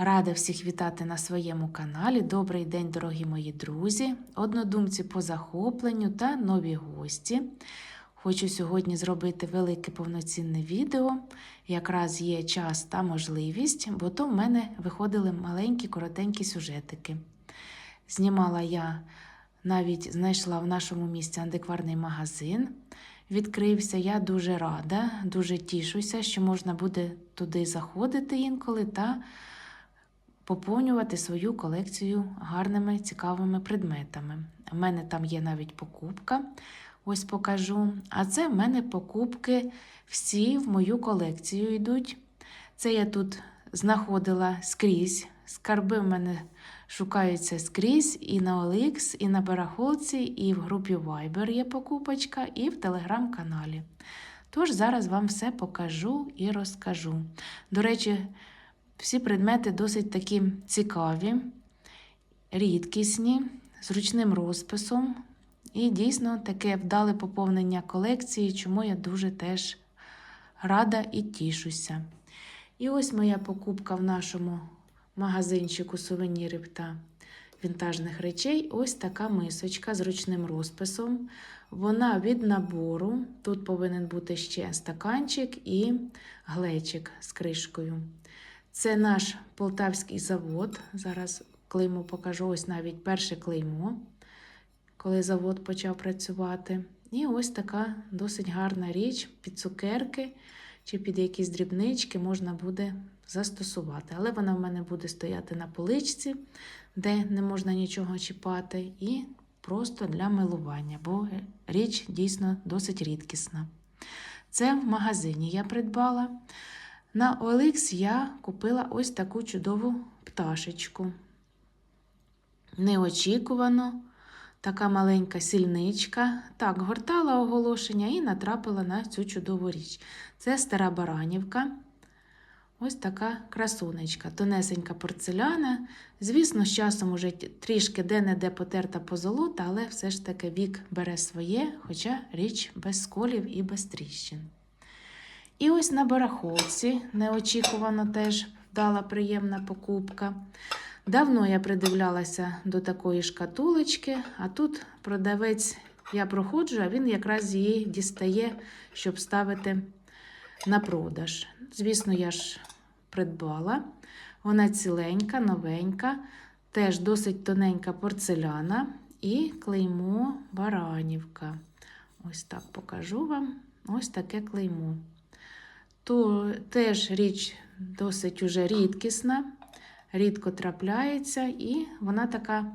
Рада всіх вітати на своєму каналі. Добрий день, дорогі мої друзі, однодумці по захопленню та нові гості. Хочу сьогодні зробити велике повноцінне відео. Якраз є час та можливість, бо то в мене виходили маленькі коротенькі сюжетики. Знімала я навіть знайшла в нашому місті антикварний магазин. Відкрився. Я дуже рада, дуже тішуся, що можна буде туди заходити інколи та поповнювати свою колекцію гарними цікавими предметами. У мене там є навіть покупка, ось покажу. А це в мене покупки всі в мою колекцію йдуть. Це я тут знаходила скрізь. Скарби в мене шукаються скрізь і на OLX, і на барахолці, і в групі Viber є покупочка, і в телеграм-каналі. Тож зараз вам все покажу і розкажу. До речі, всі предмети досить такі цікаві, рідкісні, з ручним розписом. І дійсно таке вдале поповнення колекції, чому я дуже теж рада і тішуся. І ось моя покупка в нашому магазинчику сувенірів та вінтажних речей. Ось така мисочка з ручним розписом. Вона від набору. Тут повинен бути ще стаканчик і глечик з кришкою. Це наш полтавський завод. Зараз клеймо покажу ось навіть перше клеймо, коли завод почав працювати. І ось така досить гарна річ під цукерки чи під якісь дрібнички можна буде застосувати. Але вона в мене буде стояти на поличці, де не можна нічого чіпати, і просто для милування, бо річ дійсно досить рідкісна. Це в магазині я придбала. На OLX я купила ось таку чудову пташечку. Неочікувано, така маленька сільничка. Так, гортала оголошення і натрапила на цю чудову річ. Це стара баранівка. Ось така красунечка, тонесенька порцеляна. Звісно, з часом уже трішки де-не-де потерта позолота, але все ж таки вік бере своє, хоча річ без сколів і без тріщин. І ось на барахолці неочікувано теж вдала приємна покупка. Давно я придивлялася до такої шкатулочки, а тут продавець я проходжу, а він якраз її дістає, щоб ставити на продаж. Звісно, я ж придбала. Вона ціленька, новенька, теж досить тоненька порцеляна і клеймо Баранівка. Ось так покажу вам. Ось таке клеймо. То теж річ досить уже рідкісна, рідко трапляється, і вона така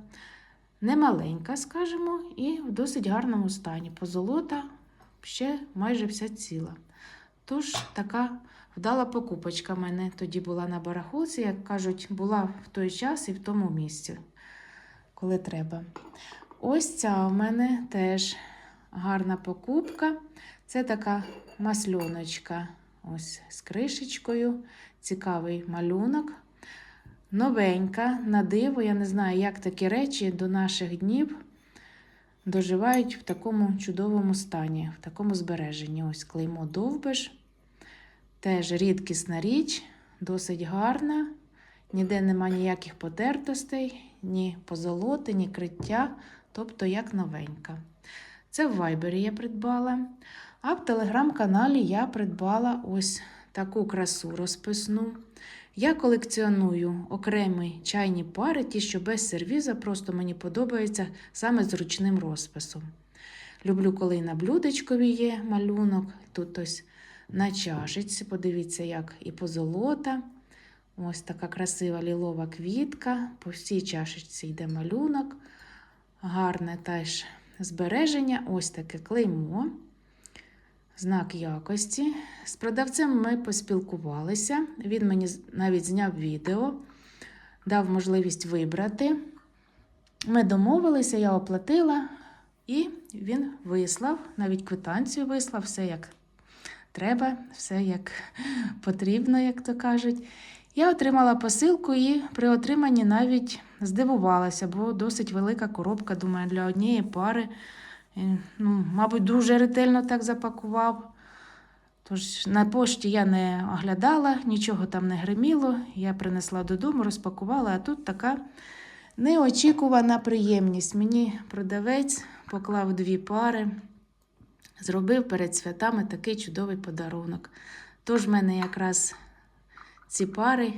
немаленька, скажімо, і в досить гарному стані. Позолота ще майже вся ціла. Тож така вдала покупочка в мене тоді була на барахолці, як кажуть, була в той час і в тому місці, коли треба. Ось ця в мене теж гарна покупка. Це така масльоночка. Ось з кришечкою, цікавий малюнок. Новенька, на диво, я не знаю, як такі речі до наших днів доживають в такому чудовому стані, в такому збереженні. Ось клеймо довбиш. Теж рідкісна річ, досить гарна. Ніде нема ніяких потертостей, ні позолоти, ні криття, тобто як новенька. Це в Вайбері я придбала. А в телеграм-каналі я придбала ось таку красу розписну. Я колекціоную окремі чайні пари, ті, що без сервіза, просто мені подобається саме з ручним розписом. Люблю, коли на блюдечкові є малюнок. Тут ось на чашечці, подивіться, як і позолота. Ось така красива лілова квітка. По всій чашечці йде малюнок. Гарне теж збереження. Ось таке клеймо. Знак якості. З продавцем ми поспілкувалися. Він мені навіть зняв відео, дав можливість вибрати. Ми домовилися, я оплатила, і він вислав, навіть квитанцію вислав, все як треба, все як потрібно, як то кажуть. Я отримала посилку і при отриманні навіть здивувалася, бо досить велика коробка, думаю, для однієї пари. Ну, Мабуть, дуже ретельно так запакував. Тож на пошті я не оглядала, нічого там не гриміло. Я принесла додому, розпакувала, а тут така неочікувана приємність. Мені продавець поклав дві пари, зробив перед святами такий чудовий подарунок. Тож в мене якраз ці пари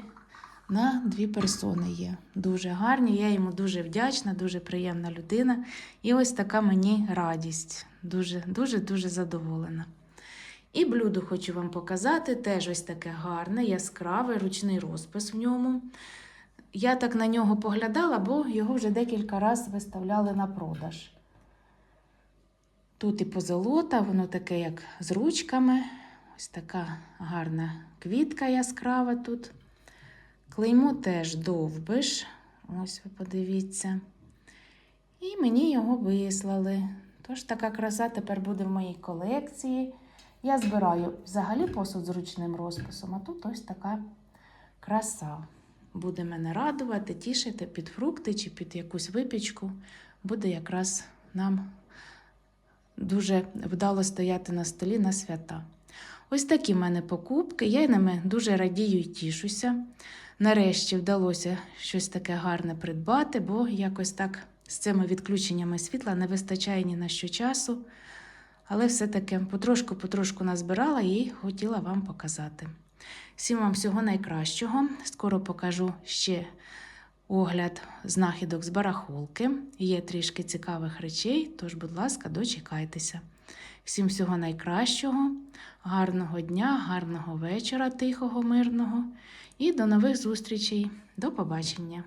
на дві персони є. Дуже гарні. Я йому дуже вдячна, дуже приємна людина. І ось така мені радість. Дуже, дуже, дуже задоволена. І блюдо хочу вам показати. Теж ось таке гарне, яскраве, ручний розпис в ньому. Я так на нього поглядала, бо його вже декілька разів виставляли на продаж. Тут і позолота, воно таке, як з ручками. Ось така гарна квітка яскрава тут. Клеймо теж довбиш. Ось ви подивіться. І мені його вислали. Тож така краса тепер буде в моїй колекції. Я збираю взагалі посуд з ручним розписом, а тут ось така краса. Буде мене радувати, тішити під фрукти чи під якусь випічку. Буде якраз нам дуже вдало стояти на столі на свята. Ось такі в мене покупки. Я ними дуже радію і тішуся. Нарешті вдалося щось таке гарне придбати, бо якось так з цими відключеннями світла не вистачає ні на що часу. Але все-таки потрошку-потрошку назбирала і хотіла вам показати. Всім вам всього найкращого. Скоро покажу ще огляд знахідок з барахолки. Є трішки цікавих речей, тож, будь ласка, дочекайтеся. Всім всього найкращого, гарного дня, гарного вечора, тихого, мирного і до нових зустрічей. До побачення!